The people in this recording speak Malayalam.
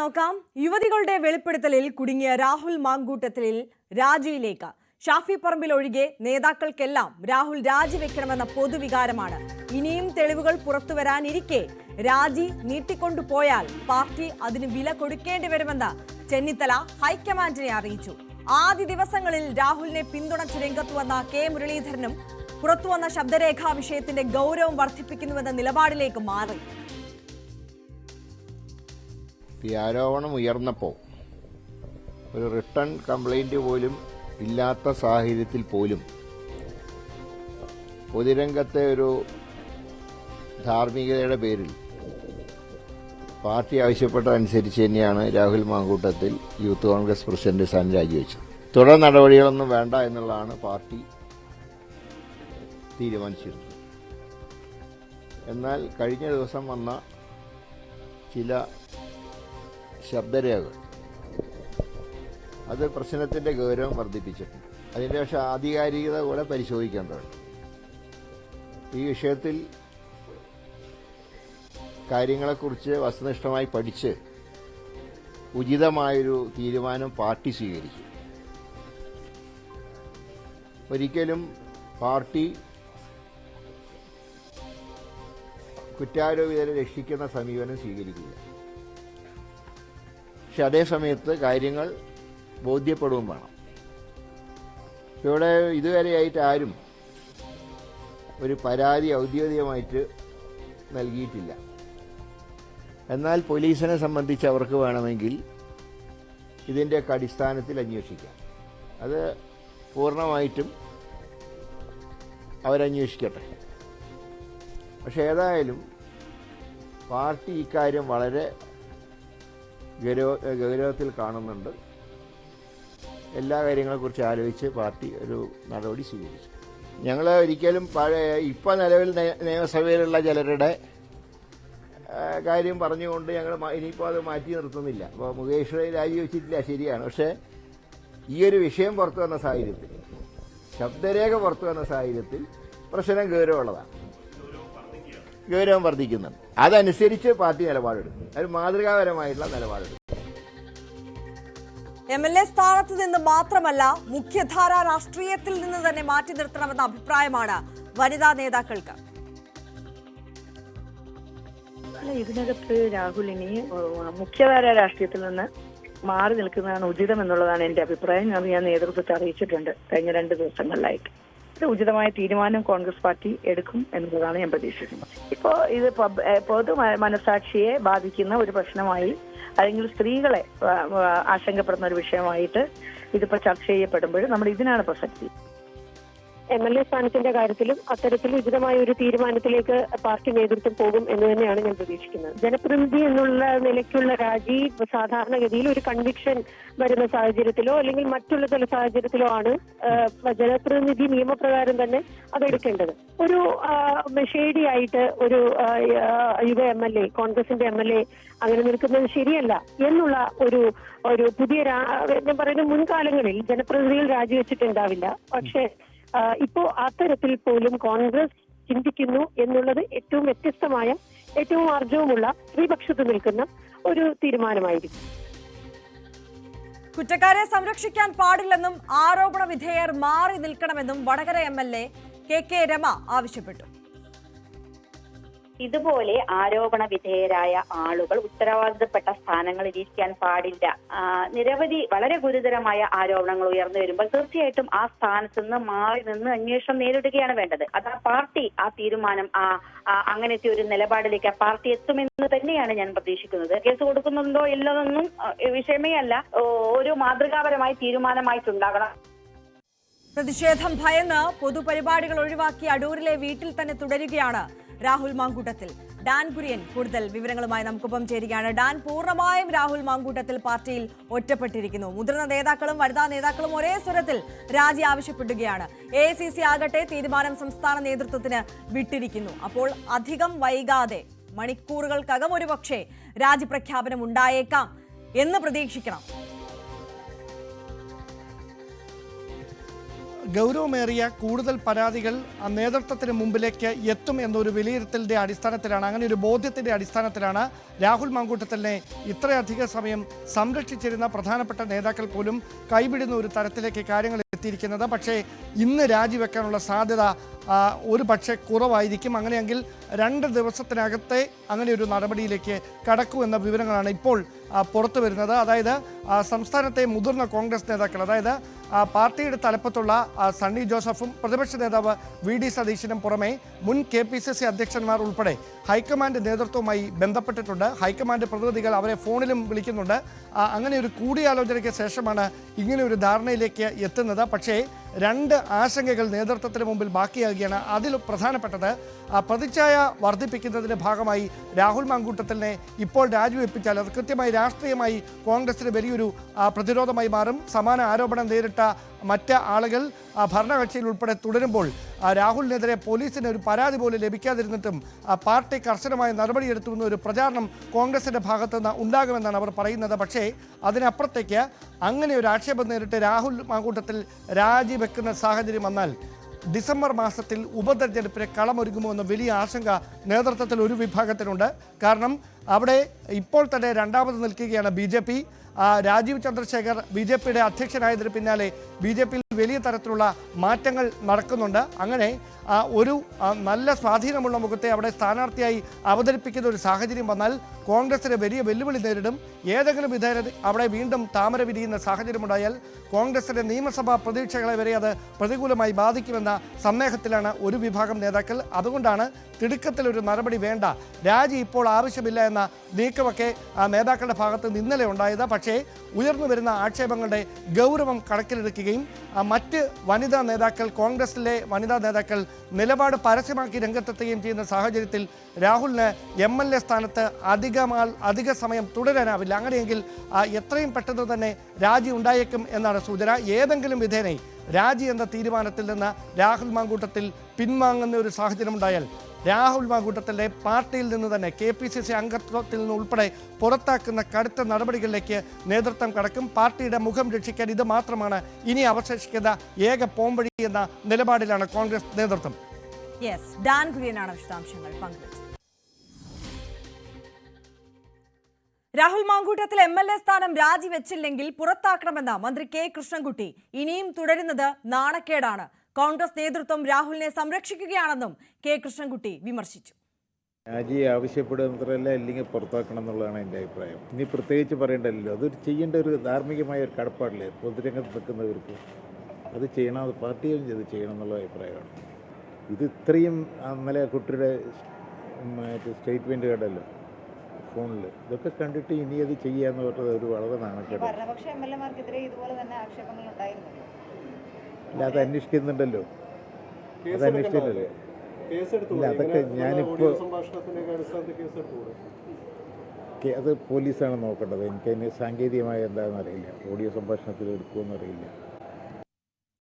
നോക്കാം. യുവതികളുടെ വെളിപ്പെടുത്തലിൽ കുടുങ്ങിയ രാഹുൽ മാങ്കൂട്ടത്തിൽ രാജിയിലേക്ക്. ഷാഫി പറമ്പിൽ ഒഴികെ നേതാക്കൾക്കെല്ലാം രാഹുൽ രാജിവെക്കണമെന്ന പൊതുവികാരമാണ്. ഇനിയും തെളിവുകൾ പുറത്തുവരാനിരിക്കെ രാജി നീട്ടിക്കൊണ്ടുപോയാൽ പാർട്ടി അതിന് വില കൊടുക്കേണ്ടി വരുമെന്ന് ചെന്നിത്തല ഹൈക്കമാൻഡിനെ അറിയിച്ചു. ആദ്യ ദിവസങ്ങളിൽ രാഹുലിനെ പിന്തുണച്ച് രംഗത്ത് വന്ന കെ മുരളീധരനും പുറത്തുവന്ന ശബ്ദരേഖാ വിഷയത്തിന്റെ ഗൗരവം വർദ്ധിപ്പിക്കുന്നുവെന്ന നിലപാടിലേക്ക് മാറി. ഈ ആരോപണം ഉയർന്നപ്പോൾ ഒരു റിട്ടേൺ കംപ്ലൈന്റ് പോലും ഇല്ലാത്ത സാഹചര്യത്തിൽ പോലും പൊതുരംഗത്തെ ഒരു ധാർമ്മികതയുടെ പേരിൽ പാർട്ടി ആവശ്യപ്പെട്ടതനുസരിച്ച് തന്നെയാണ് Rahul Mankoottathil youth Congress president സ്ഥാനം രാജിവെച്ചത്. തുടർ നടപടികളൊന്നും വേണ്ട എന്നുള്ളതാണ് പാർട്ടി തീരുമാനിച്ചിരുന്നത്. എന്നാൽ കഴിഞ്ഞ ദിവസം വന്ന ചില ശബ്ദരേഖകൾ അത് പ്രശ്നത്തിന്റെ ഗൗരവം വർദ്ധിപ്പിച്ചിട്ടുണ്ട്. അതിന്റെ പക്ഷെ ആധികാരികത കൂടെ പരിശോധിക്കേണ്ടതുണ്ട് ഈ വിഷയത്തിൽ കാര്യങ്ങളെക്കുറിച്ച് വസ്തുനിഷ്ഠമായി പഠിച്ച് ഉചിതമായൊരു തീരുമാനം പാർട്ടി സ്വീകരിക്കും. ഒരിക്കലും പാർട്ടി കുറ്റാരോപിതരെ രക്ഷിക്കുന്ന സമീപനം സ്വീകരിക്കില്ല. പക്ഷെ അതേ സമയത്ത് കാര്യങ്ങൾ ബോധ്യപ്പെടുകയും വേണം. ഇവിടെ ഇതുവരെയായിട്ട് ആരും ഒരു പരാതി ഔദ്യോഗികമായിട്ട് നൽകിയിട്ടില്ല. എന്നാൽ പോലീസിനെ സംബന്ധിച്ച് അവർക്ക് വേണമെങ്കിൽ ഇതിന്റെയൊക്കെ അടിസ്ഥാനത്തിൽ അന്വേഷിക്കാം. അത് പൂർണമായിട്ടും അവരന്വേഷിക്കട്ടെ. പക്ഷെ ഏതായാലും പാർട്ടി ഇക്കാര്യം വളരെ ഗൗരവ ഗൗരവത്തിൽ കാണുന്നുണ്ട്. എല്ലാ കാര്യങ്ങളെക്കുറിച്ച് ആലോചിച്ച് പാർട്ടി ഒരു നടപടി സ്വീകരിച്ചു. ഞങ്ങൾ ഒരിക്കലും പഴയ ഇപ്പം നിലവിൽ നയ- നിയമസഭയിലുള്ള ചിലരുടെ കാര്യം പറഞ്ഞുകൊണ്ട് ഞങ്ങൾ ഇനിയിപ്പോൾ അത് മാറ്റി നിർത്തുന്നില്ല. അപ്പോൾ മുകേഷ് രാജിവെച്ചിട്ടില്ല ശരിയാണ്. പക്ഷേ ഈ ഒരു വിഷയം പുറത്തു വന്ന സാഹചര്യത്തിൽ ശബ്ദരേഖ പുറത്തു വന്ന സാഹചര്യത്തിൽ പ്രശ്നം ഗൗരവമുള്ളതാണ്. ഗൗരവം വർദ്ധിക്കുന്നുണ്ട് അതനുസരിച്ച് പാർട്ടി നിലപാടെടുക്കും. അത് മാതൃകാപരമായിട്ടുള്ള നിലപാടെടുക്കും. എം എൽ എ സ്ഥാനത്ത് നിന്ന് മാത്രമല്ല മുഖ്യധാര രാഷ്ട്രീയത്തിൽ നിന്ന് തന്നെ മാറ്റി നിർത്തണമെന്ന അഭിപ്രായമാണ് വനിതാ നേതാക്കൾക്ക്. ഇതിനകത്ത് രാഹുൽ ഇനി മുഖ്യധാര രാഷ്ട്രീയത്തിൽ നിന്ന് മാറി നിൽക്കുന്നതാണ് ഉചിതം എന്നുള്ളതാണ് എന്റെ അഭിപ്രായം. ഞാൻ നേതൃത്വത്തെ അറിയിച്ചിട്ടുണ്ട് കഴിഞ്ഞ രണ്ട് ദിവസങ്ങളിലായിട്ട്. ഉചിതമായ തീരുമാനം കോൺഗ്രസ് പാർട്ടി എടുക്കും എന്നുള്ളതാണ് ഞാൻ പ്രതീക്ഷിക്കുന്നത്. ഇപ്പോ ഇത് പൊതു മനസാക്ഷിയെ ബാധിക്കുന്ന ഒരു പ്രശ്നമായി അല്ലെങ്കിൽ സ്ത്രീകളെ ആശങ്കപ്പെടുന്ന ഒരു വിഷയമായിട്ട് ഇതിപ്പോ ചർച്ച ചെയ്യപ്പെടുമ്പോൾ നമ്മൾ ഇതിനാണ് പ്രസക്തി. എം എൽ എ സ്ഥാനത്തിന്റെ കാര്യത്തിലും അത്തരത്തിൽ ഉചിതമായ ഒരു തീരുമാനത്തിലേക്ക് പാർട്ടി നേതൃത്വം പോകും എന്ന് തന്നെയാണ് ഞാൻ പ്രതീക്ഷിക്കുന്നത്. ജനപ്രതിനിധി എന്നുള്ള നിലയ്ക്കുള്ള രാജി സാധാരണഗതിയിൽ ഒരു കൺവിക്ഷൻ വരുന്ന സാഹചര്യത്തിലോ അല്ലെങ്കിൽ മറ്റുള്ള ചില സാഹചര്യത്തിലോ ആണ് ജനപ്രതിനിധി നിയമപ്രകാരം തന്നെ അതെടുക്കേണ്ടത് ഒരു ഷേഡിയായിട്ട് ഒരു യുവ എം എൽ എ കോൺഗ്രസിന്റെ എം എൽ എ അങ്ങനെ നിൽക്കുന്നത് ശരിയല്ല എന്നുള്ള ഒരു ഒരു പുതിയ ഞാൻ പറയുന്ന മുൻകാലങ്ങളിൽ ജനപ്രതിനിധികൾ രാജിവെച്ചിട്ടുണ്ടാവില്ല. പക്ഷേ ആ, ഇപ്പോ അത്തരത്തിൽ പോലും കോൺഗ്രസ് ചിന്തിക്കുന്നു എന്നുള്ളത് ഏറ്റവും വ്യത്യസ്തമായ ഏറ്റവും ആർജവുമുള്ള ത്രിപക്ഷത്ത് നിൽക്കുന്ന ഒരു തീരുമാനമായിരിക്കും. കുറ്റക്കാരെ സംരക്ഷിക്കാൻ പാടില്ലെന്നും ആരോപണ വിധേയർ മാറി നിൽക്കണമെന്നും Vadakara M L A K K Rema ആവശ്യപ്പെട്ടു. ഇതുപോലെ ആരോപണ വിധേയരായ ആളുകൾ ഉത്തരവാദിത്തപ്പെട്ട സ്ഥാനങ്ങളിൽ ഇരിക്കാൻ പാടില്ല. നിരവധി വളരെ ഗുരുതരമായ ആരോപണങ്ങൾ ഉയർന്നു വരുമ്പോൾ തീർച്ചയായിട്ടും ആ സ്ഥാനത്ത് നിന്ന് മാറി നിന്ന് അന്വേഷണം നേരിടുകയാണ് വേണ്ടത്. അത് ആ പാർട്ടി ആ തീരുമാനം ആ അങ്ങനത്തെ ഒരു നിലപാടിലേക്ക് ആ പാർട്ടി എത്തുമെന്ന് തന്നെയാണ് ഞാൻ പ്രതീക്ഷിക്കുന്നത്. കേസ് കൊടുക്കുന്നുണ്ടോ ഇല്ലതൊന്നും വിഷയമേ അല്ല. ഒരു മാതൃകാപരമായ തീരുമാനമായിട്ടുണ്ടാകണം. പ്രതിഷേധം ഭയന്ന് പൊതുപരിപാടികൾ ഒഴിവാക്കി അടൂരിലെ വീട്ടിൽ തന്നെ തുടരുകയാണ്. രാഹുൽ മാങ്കൂട്ടത്തിൽ. ഡാൻ കുര്യൻ കൂടുതൽ വിവരങ്ങളുമായി നമുക്കൊപ്പം ചേരുകയാണ്. ഡാൻ പൂർണമായും രാഹുൽ മാങ്കൂട്ടത്തിൽ പാർട്ടിയിൽ ഒറ്റപ്പെട്ടിരിക്കുന്നു. മുതിർന്ന നേതാക്കളും വനിതാ നേതാക്കളും ഒരേ സ്വരത്തിൽ രാജി ആവശ്യപ്പെടുകയാണ്. എ ആകട്ടെ തീരുമാനം സംസ്ഥാന നേതൃത്വത്തിന് വിട്ടിരിക്കുന്നു. അപ്പോൾ അധികം വൈകാതെ മണിക്കൂറുകൾക്കകം ഒരുപക്ഷെ രാജി പ്രഖ്യാപനം ഉണ്ടായേക്കാം എന്ന് പ്രതീക്ഷിക്കണം. ഗൗരവമേറിയ കൂടുതൽ പരാതികൾ നേതൃത്വത്തിന് മുമ്പിലേക്ക് എത്തും എന്നൊരു വിലയിരുത്തലിന്റെ അടിസ്ഥാനത്തിലാണ് അങ്ങനെ ഒരു ബോധ്യത്തിന്റെ അടിസ്ഥാനത്തിലാണ് രാഹുൽ മാങ്കൂട്ടത്തലിനെ ഇത്രയധിക സമയം സംരക്ഷിച്ചിരുന്ന പ്രധാനപ്പെട്ട നേതാക്കൾ പോലും കൈവിടുന്ന ഒരു തരത്തിലേക്ക് കാര്യങ്ങൾ എത്തിയിരിക്കുന്നത്. പക്ഷേ ഇന്ന് രാജിവെക്കാനുള്ള സാധ്യത ഒരു പക്ഷേ കുറവായിരിക്കും. അങ്ങനെയെങ്കിൽ രണ്ട് ദിവസത്തിനകത്തെ അങ്ങനെ ഒരു നടപടിയിലേക്ക് കടക്കൂ എന്ന വിവരങ്ങളാണ് ഇപ്പോൾ പുറത്തു വരുന്നത്. അതായത് സംസ്ഥാനത്തെ മുതിർന്ന കോൺഗ്രസ് നേതാക്കൾ അതായത് പാർട്ടിയുടെ തലപ്പത്തുള്ള സണ്ണി ജോസഫും പ്രതിപക്ഷ നേതാവ് വി ഡി സതീശനും പുറമെ മുൻ കെ പി സി സി അധ്യക്ഷന്മാർ ഉൾപ്പെടെ ഹൈക്കമാൻഡ് നേതൃത്വവുമായി ബന്ധപ്പെട്ടിട്ടുണ്ട്. ഹൈക്കമാൻഡ് പ്രതിനിധികൾ അവരെ ഫോണിലും വിളിക്കുന്നുണ്ട്. അങ്ങനെ ഒരു കൂടിയാലോചനയ്ക്ക് ശേഷമാണ് ഇങ്ങനെ ഒരു ധാരണയിലേക്ക് എത്തുന്നത്. പക്ഷേ രണ്ട് ആശങ്കകൾ നേതൃത്വത്തിന് മുമ്പിൽ ബാക്കിയാകുകയാണ് അതിൽ പ്രധാനപ്പെട്ടത് പ്രതിച്ഛായ വർദ്ധിപ്പിക്കുന്നതിന്റെ ഭാഗമായി രാഹുൽ മാങ്കൂട്ടത്തിനെ ഇപ്പോൾ രാജിവെപ്പിച്ചാൽ അത് കൃത്യമായി രാഷ്ട്രീയമായി കോൺഗ്രസിന് വലിയൊരു പ്രതിരോധമായി മാറും. സമാന ആരോപണം നേരിട്ട മറ്റ് ആളുകൾ ഭരണകക്ഷിയിൽ ഉൾപ്പെടെ തുടരുമ്പോൾ രാഹുലിനെതിരെ പോലീസിന് ഒരു പരാതി പോലും ലഭിക്കാതിരുന്നിട്ടും പാർട്ടി കർശനമായ നടപടിയെടുത്തുവെന്ന ഒരു പ്രചാരണം കോൺഗ്രസിന്റെ ഭാഗത്തു നിന്ന് ഉണ്ടാകുമെന്നാണ് അവർ പറയുന്നത്. പക്ഷേ അതിനപ്പുറത്തേക്ക് അങ്ങനെ ഒരു ആക്ഷേപം നേരിട്ട് രാഹുൽ മാങ്കൂട്ടത്തിൽ രാജിവെക്കുന്ന സാഹചര്യം വന്നാൽ ഡിസംബർ മാസത്തിൽ ഉപതെരഞ്ഞെടുപ്പിന് കളമൊരുങ്ങുമോ എന്ന വലിയ ആശങ്ക നേതൃത്വത്തിൽ ഒരു വിഭാഗത്തിനുണ്ട്. കാരണം അവിടെ ഇപ്പോൾ തന്നെ രണ്ടാമത് നിൽക്കുകയാണ് B J P. Rajeev Chandrasekhar B J പിയുടെ അധ്യക്ഷനായതിന് പിന്നാലെ ബി ജെ പിയിൽ വലിയ തരത്തിലുള്ള മാറ്റങ്ങൾ നടക്കുന്നുണ്ട്. അങ്ങനെ ഒരു നല്ല സ്വാധീനമുള്ള മുഖത്തെ അവിടെ സ്ഥാനാർത്ഥിയായി അവതരിപ്പിക്കുന്ന ഒരു സാഹചര്യം വന്നാൽ കോൺഗ്രസിന് വലിയ വെല്ലുവിളി നേരിടും. ഏതെങ്കിലും വിധേയത അവിടെ വീണ്ടും താമര വിരിയുന്ന സാഹചര്യമുണ്ടായാൽ കോൺഗ്രസിന്റെ നിയമസഭാ പ്രതീക്ഷകളെ വരെ അത് പ്രതികൂലമായി ബാധിക്കുമെന്ന സന്ദേഹത്തിലാണ് ഒരു വിഭാഗം നേതാക്കൾ. അതുകൊണ്ടാണ് തിടുക്കത്തിൽ ഒരു നടപടി വേണ്ട. രാജി ഇപ്പോൾ ആവശ്യമില്ല നീക്കമൊക്കെ ആ നേതാക്കളുടെ ഭാഗത്ത് നിന്ന് ഇന്നലെ ഉണ്ടായത്. പക്ഷേ ഉയർന്നു വരുന്ന ആക്ഷേപങ്ങളുടെ ഗൗരവം കണക്കിലെടുക്കുകയും മറ്റ് വനിതാ നേതാക്കൾ കോൺഗ്രസിലെ വനിതാ നേതാക്കൾ നിലപാട് പരസ്യമാക്കി രംഗത്തെത്തുകയും ചെയ്യുന്ന സാഹചര്യത്തിൽ രാഹുലിന് എം എൽ എ സ്ഥാനത്ത് അധികമാൾ അധിക സമയം തുടരാനാവില്ല. അങ്ങനെയെങ്കിൽ എത്രയും പെട്ടെന്ന് തന്നെ രാജി ഉണ്ടായേക്കും എന്നാണ് സൂചന. ഏതെങ്കിലും വിധേനേ രാജി എന്ന തീരുമാനത്തിൽ നിന്ന് രാഹുൽ മാങ്കൂട്ടത്തിൽ പിൻവാങ്ങുന്ന ഒരു സാഹചര്യം ഉണ്ടായാൽ രാഹുൽ മാങ്കൂട്ടത്തിലെ പാർട്ടിയിൽ നിന്ന് തന്നെ കെ പി സി സി അംഗത്വത്തിൽ നിന്ന് ഉൾപ്പെടെ പുറത്താക്കുന്ന കടുത്ത നടപടികളിലേക്ക് നേതൃത്വം കടക്കും. പാർട്ടിയുടെ മുഖം രക്ഷിക്കാൻ ഇത് മാത്രമാണ് ഇനി അവശേഷിക്കുന്ന ഏക പോംവഴി എന്ന നിലപാടിലാണ് കോൺഗ്രസ് നേതൃത്വം. യെസ് ഡാൻ കുര്യനാണ് വിശദാംശങ്ങൾ. പങ്കുവച്ചത് Rahul Mamkootathil M L A സ്ഥാനം രാജിവെച്ചില്ലെങ്കിൽ പുറത്താക്കണമെന്ന മന്ത്രി കെ കൃഷ്ണൻകുട്ടി. ഇനിയും തുടരുന്നത് നാണക്കേടാണ്. കോൺഗ്രസ് നേതൃത്വം രാഹുലിനെ സംരക്ഷിക്കുകയാണെന്നും കെ കൃഷ്ണൻകുട്ടി വിമർശിച്ചു. രാജി ആവശ്യപ്പെടുന്നത്രല്ല ഇല്ലെങ്കിൽ പുറത്താക്കണം എന്നുള്ളതാണ് എന്റെ അഭിപ്രായം. ഇനി പ്രത്യേകിച്ച് പറയേണ്ടല്ലോ അതൊരു ചെയ്യേണ്ട ഒരു ധാർമ്മികമായ ഒരു കടപ്പാടില്ലേ? പൊതുരംഗത്ത് നിൽക്കുന്നവർക്ക് അത് ചെയ്യണം അത് പാർട്ടിയും ചെയ്ത് ചെയ്യണം എന്നുള്ള അഭിപ്രായമാണ്. ഇത് ഇത്രയും ഇന്നലെ കുട്ടിയുടെ സ്റ്റേറ്റ്മെന്റ് കണ്ടല്ലോ ഫോണിൽ ഇതൊക്കെ കണ്ടിട്ട് ഇനി അത് ചെയ്യാന്ന് പറഞ്ഞത് ഒരു വളരെ നാണക്കേട് അത് അന്വേഷിക്കുന്നുണ്ടല്ലോ. അത് അന്വേഷിച്ചില്ലല്ലോ. ഇല്ല അതൊക്കെ ഞാനിപ്പോൾ കേ- അത് പോലീസാണ് നോക്കേണ്ടത്. എനിക്കതിന് സാങ്കേതികമായ എന്താണെന്ന് അറിയില്ല. ഓഡിയോ സംഭാഷണത്തിൽ എടുക്കുമെന്ന് അറിയില്ല.